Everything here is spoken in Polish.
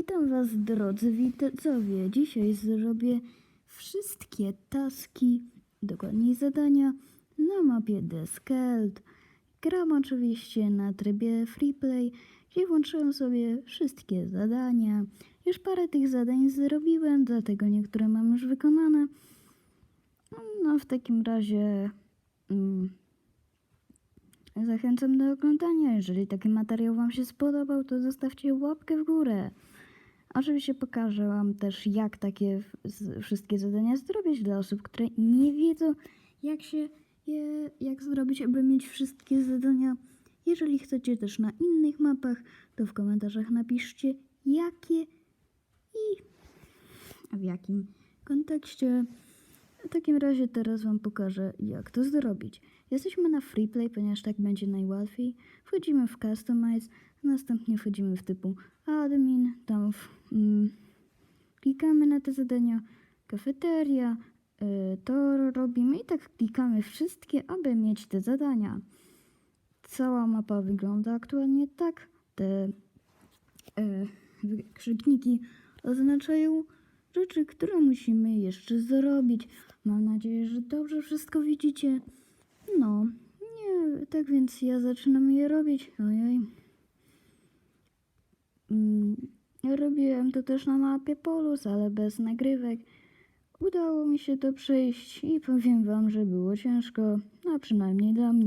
Witam Was drodzy widzowie. Dzisiaj zrobię wszystkie taski, dokładniej zadania na mapie The Skeld. Gram oczywiście na trybie freeplay, gdzie włączyłem sobie wszystkie zadania. Już parę tych zadań zrobiłem, dlatego niektóre mam już wykonane. No w takim razie mm, zachęcam do oglądania. Jeżeli taki materiał Wam się spodobał, to zostawcie łapkę w górę. Oczywiście pokażę Wam też, jak takie wszystkie zadania zrobić dla osób, które nie wiedzą, jak się je, jak zrobić, aby mieć wszystkie zadania. Jeżeli chcecie też na innych mapach, to w komentarzach napiszcie, jakie i w jakim kontekście. Takim razie teraz Wam pokażę, jak to zrobić. Jesteśmy na freeplay, ponieważ tak będzie najłatwiej. Wchodzimy w Customize, następnie wchodzimy w typu Admin, tam w, mm, klikamy na te zadania, kafeteria, y, to robimy i tak klikamy wszystkie, aby mieć te zadania. Cała mapa wygląda aktualnie tak. Te e, wykrzykniki oznaczają rzeczy, które musimy jeszcze zrobić. Mam nadzieję, że dobrze wszystko widzicie. No, nie, tak więc ja zaczynam je robić. Ojej. Mm, robiłem to też na mapie Polus, ale bez nagrywek. Udało mi się to przejść i powiem wam, że było ciężko, a przynajmniej dla mnie.